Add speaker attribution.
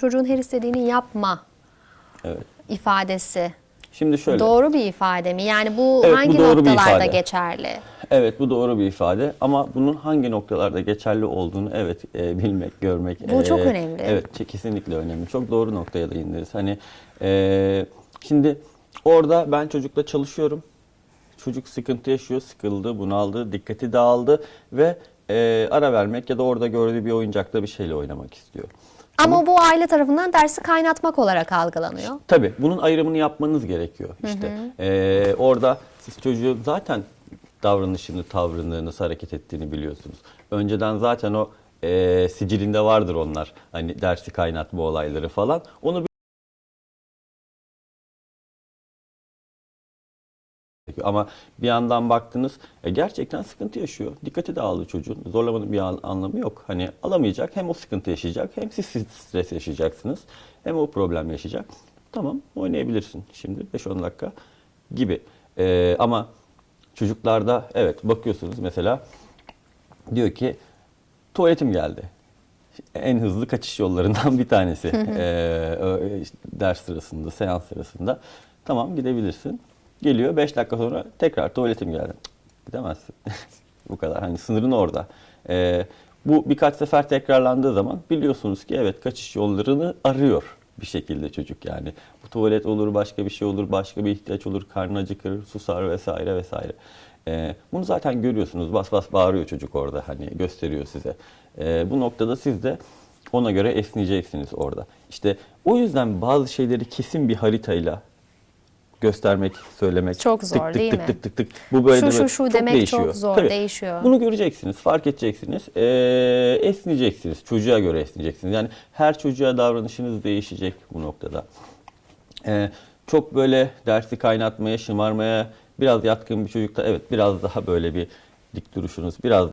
Speaker 1: çocuğun her istediğini yapma
Speaker 2: Evet.
Speaker 1: ifadesi
Speaker 2: Şimdi şöyle.
Speaker 1: doğru bir ifade mi? Yani bu
Speaker 2: Evet, bu
Speaker 1: hangi
Speaker 2: doğru bir
Speaker 1: noktalarda geçerli?
Speaker 2: Evet bu doğru bir ifade ama bunun hangi noktalarda geçerli olduğunu evet e, bilmek, görmek.
Speaker 1: Bu çok
Speaker 2: e,
Speaker 1: önemli.
Speaker 2: Evet kesinlikle önemli. Çok doğru noktaya değindiniz. Hani e, şimdi orada ben çocukla çalışıyorum. Çocuk sıkıntı yaşıyor, sıkıldı, bunaldı, dikkati dağıldı ve e, ara vermek ya da orada gördüğü bir oyuncakla bir şeyle oynamak istiyor.
Speaker 1: Ama bu aile tarafından dersi kaynatmak olarak algılanıyor.
Speaker 2: Tabii bunun ayrımını yapmanız gerekiyor işte. Ee, orada siz çocuğun zaten davranışını, tavrını, nasıl hareket ettiğini biliyorsunuz. Önceden zaten o e, sicilinde vardır onlar. Hani dersi kaynatma olayları falan. Onu bir- ama bir yandan baktınız e, gerçekten sıkıntı yaşıyor. Dikkati dağıldı çocuğun. Zorlamanın bir an- anlamı yok. Hani alamayacak. Hem o sıkıntı yaşayacak hem siz stres yaşayacaksınız. Hem o problem yaşayacak. Tamam oynayabilirsin şimdi 5-10 dakika gibi. E, ama çocuklarda evet bakıyorsunuz mesela diyor ki tuvaletim geldi. En hızlı kaçış yollarından bir tanesi. Ee, ders sırasında, seans sırasında. Tamam gidebilirsin. Geliyor 5 dakika sonra tekrar tuvaletim geldi. Gidemezsin. bu kadar. Hani sınırın orada. Ee, bu birkaç sefer tekrarlandığı zaman biliyorsunuz ki evet kaçış yollarını arıyor bir şekilde çocuk yani. Bu tuvalet olur, başka bir şey olur, başka bir ihtiyaç olur, karnı acıkır, susar vesaire vesaire. Ee, bunu zaten görüyorsunuz. Bas bas bağırıyor çocuk orada hani gösteriyor size. Ee, bu noktada siz de ona göre esneyeceksiniz orada. İşte o yüzden bazı şeyleri kesin bir haritayla göstermek, söylemek
Speaker 1: Çok zor,
Speaker 2: tık tık
Speaker 1: değil
Speaker 2: tık
Speaker 1: mi?
Speaker 2: tık tık tık. Bu böyle
Speaker 1: Şu, şu, şu
Speaker 2: çok
Speaker 1: demek
Speaker 2: değişiyor.
Speaker 1: çok zor,
Speaker 2: Tabii.
Speaker 1: değişiyor.
Speaker 2: Bunu göreceksiniz, fark edeceksiniz, ee, esneyeceksiniz, çocuğa göre esneyeceksiniz. Yani her çocuğa davranışınız değişecek bu noktada. Ee, çok böyle dersi kaynatmaya, şımarmaya biraz yatkın bir çocukta evet biraz daha böyle bir dik duruşunuz, biraz